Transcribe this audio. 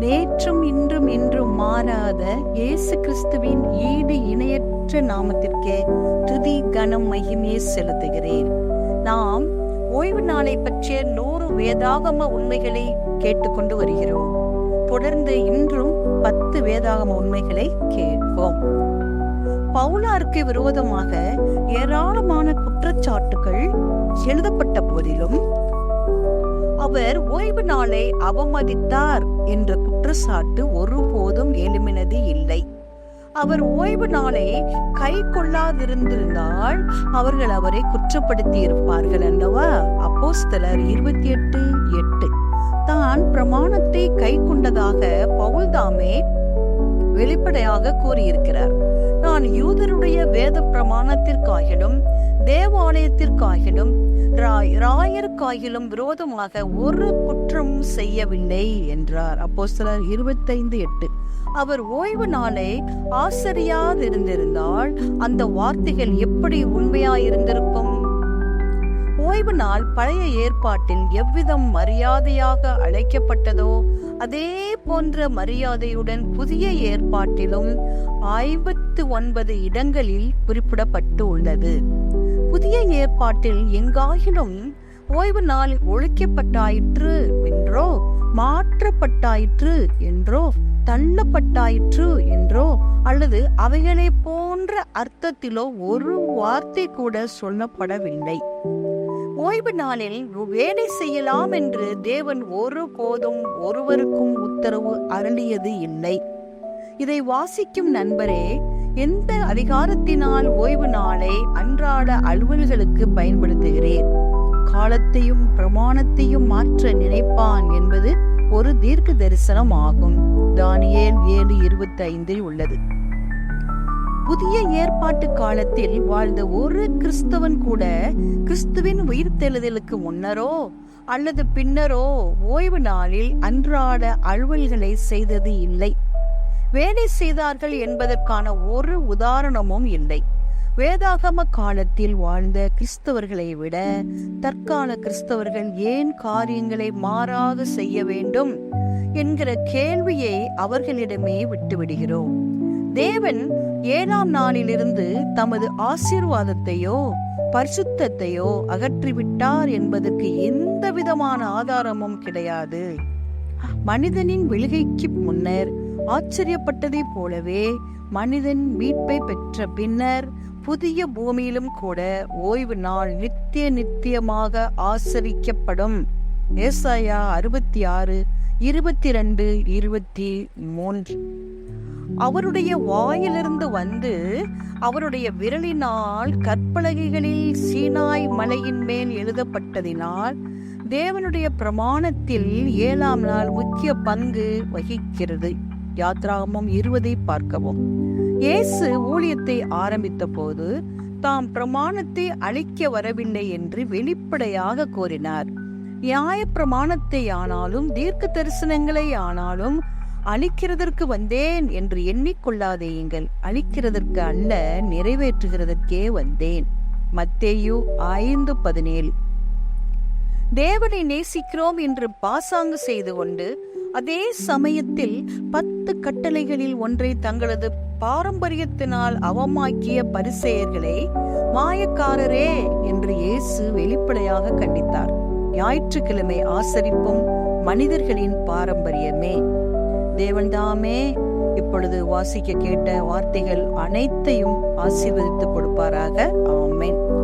நேற்றும் இன்றும் என்றும் மாறாத இயேசு கிறிஸ்துவின் ஈடு இணையற்ற நாமத்திற்கே துதி கனம் மகிமையை செலுத்துகிறேன். நாம் ஓய்வு நாளை பற்றிய நூறு வேதாகம உண்மைகளை கேட்டுக்கொண்டு வருகிறோம். தொடர்ந்து இன்றும் பத்து வேதாகம உண்மைகளை கேட்போம். பவுலாருக்கு விரோதமாக ஏராளமான குற்றச்சாட்டுகள் எழுதப்பட்ட போதிலும் அவர் ஓய்வு நாளை அவமதித்தார் என்ற குற்றச்சாட்டு ஒருபோதும் எழுமினது இல்லை. அவர் ஓய்வு நாளை கை கொள்ளாதிருந்திருந்தால் அவர்கள் அவரை குற்றப்படுத்தி இருப்பார்கள் அல்லவா? அப்போஸ்தலர் இருபத்தி எட்டு. எட்டு தான் பிரமாணத்தை கை கொண்டதாக பவுல்தாமே வெளிப்படையாக கூறியிருக்கிறார். நான் யூதருடைய வேத பிரமாணத்திற்காகிலும் தேவாலயத்திற்காகிலும் ராய் ராயருக்காயிலும் விரோதமாக ஒரு குற்றம் செய்யவில்லை என்றார். அப்போ சிலர் இருபத்தைந்து எட்டு. அவர் ஓய்வு நாளை ஆசிரியாதிருந்திருந்தால் அந்த வார்த்தைகள் எப்படி உண்மையாயிருந்திருக்கும்? ஓய்வு நாள் பழைய ஏற்பாட்டில் எவ்விதம் மரியாதையாக அழைக்கப்பட்டதோ அதே போன்ற மரியாதையுடன் புதிய ஏற்பாட்டிலும் ஐம்பத்து ஒன்பது இடங்களில் குறிப்பிடப்பட்டு உள்ளது புதிய ஏற்பாட்டில் எங்காயினும் ஓய்வு நாள் ஒழிக்கப்பட்டாயிற்று என்றோ மாற்றப்பட்டாயிற்று என்றோ தள்ளப்பட்டாயிற்று என்றோ அல்லது அவைகளை போன்ற அர்த்தத்திலோ ஒரு வார்த்தை கூட சொல்லப்படவில்லை. ஓய்வு நாளில் வேலை செய்யலாம் என்று தேவன் ஒரு போதும் ஒருவருக்கும் உத்தரவு அருளியது இல்லை. இதை வாசிக்கும் நண்பரே எந்த அதிகாரத்தினால் ஓய்வு நாளை அன்றாட அலுவல்களுக்கு பயன்படுத்துகிறேன் காலத்தையும் பிரமாணத்தையும் மாற்ற நினைப்பான் என்பது ஒரு தீர்க்க தரிசனம் ஆகும் தானியேல் ஏழு இருபத்தி ஐந்தில் உள்ளது. புதிய ஏற்பாட்டு காலத்தில் வாழ்ந்த ஒரு கிறிஸ்தவன் கூட கிறிஸ்துவின் உயிர்த்தெழுதலுக்கு முன்னரோ அல்லது பின்னரோ ஓய்வு நாளில் அன்றாட அலுவல்களை செய்தது இல்லை. வேலை செய்தார்கள் என்பதற்கான ஒரு உதாரணமும் இல்லை. வேதாகம காலத்தில் வாழ்ந்த கிறிஸ்தவர்களை விட தற்கால கிறிஸ்தவர்கள் ஏன் காரியங்களை மாறாக செய்ய வேண்டும் என்கிற கேள்வியை அவர்களிடமே விட்டுவிடுகிறோம். தேவன் ஏழாம் நாளிலிருந்து தமது ஆசீர்வாதத்தையோ பரிசுத்தத்தையோ அகற்றிவிட்டார் என்பதற்கு எந்த விதமான ஆதாரமும் கிடையாது. மனிதனின் விழுகைக்கு முன்னர் ஆச்சரியப்பட்டதைப் போலவே மனிதன் மீட்பை பெற்ற பின்னர் புதிய பூமியிலும் கூட ஓய்வு நாள் நித்திய நித்தியமாக ஆசரிக்கப்படும். ஏசாயா அறுபத்தி ஆறு இருபத்தி ரெண்டு இருபத்தி மூன்று அவருடைய வாயிலிருந்து வந்து அவருடைய விரலினால் கற்பலகைகளில் சீனாய் மலையின் மேல் எழுதப்பட்டதினால் தேவனுடைய பிரமாணத்தில் ஏழாம் நாள் முக்கிய பங்கு வகிக்கிறது. யாத்ராமம் இருவதை பார்க்கவும். இயேசு ஊழியத்தை ஆரம்பித்த போது தாம் பிரமாணத்தை அழிக்க வரவில்லை என்று வெளிப்படையாக கோரினார் நியாய பிரமாணத்தை ஆனாலும் தீர்க்க தரிசனங்களை ஆனாலும் அழிக்கிறதற்கு வந்தேன் என்று எண்ணிக்கொள்ளாதேயுங்கள் அழிக்கிறதற்கு அல்ல நிறைவேற்றுகிறதற்கே வந்தேன். மத்தேயு ஐந்து பதினேழு. தேவனை நேசிக்கிறோம் என்று பாசாங்கு செய்து கொண்டு அதே சமயத்தில் பத்து கட்டளைகளில் ஒன்றை தங்களது பாரம்பரியத்தினால் அவமாக்கிய பரிசெயர்களே மாயக்காரரே என்று இயேசு வெளிப்படையாக கண்டித்தார். ஞாயிற்றுக்கிழமை ஆசரிப்பும் மனிதர்களின் பாரம்பரியமே. தேவன்தாமே இப்பொழுது வாசிக்க கேட்ட வார்த்தைகள் அனைத்தையும் ஆசீர்வதித்து கொடுப்பாராக. ஆமேன்.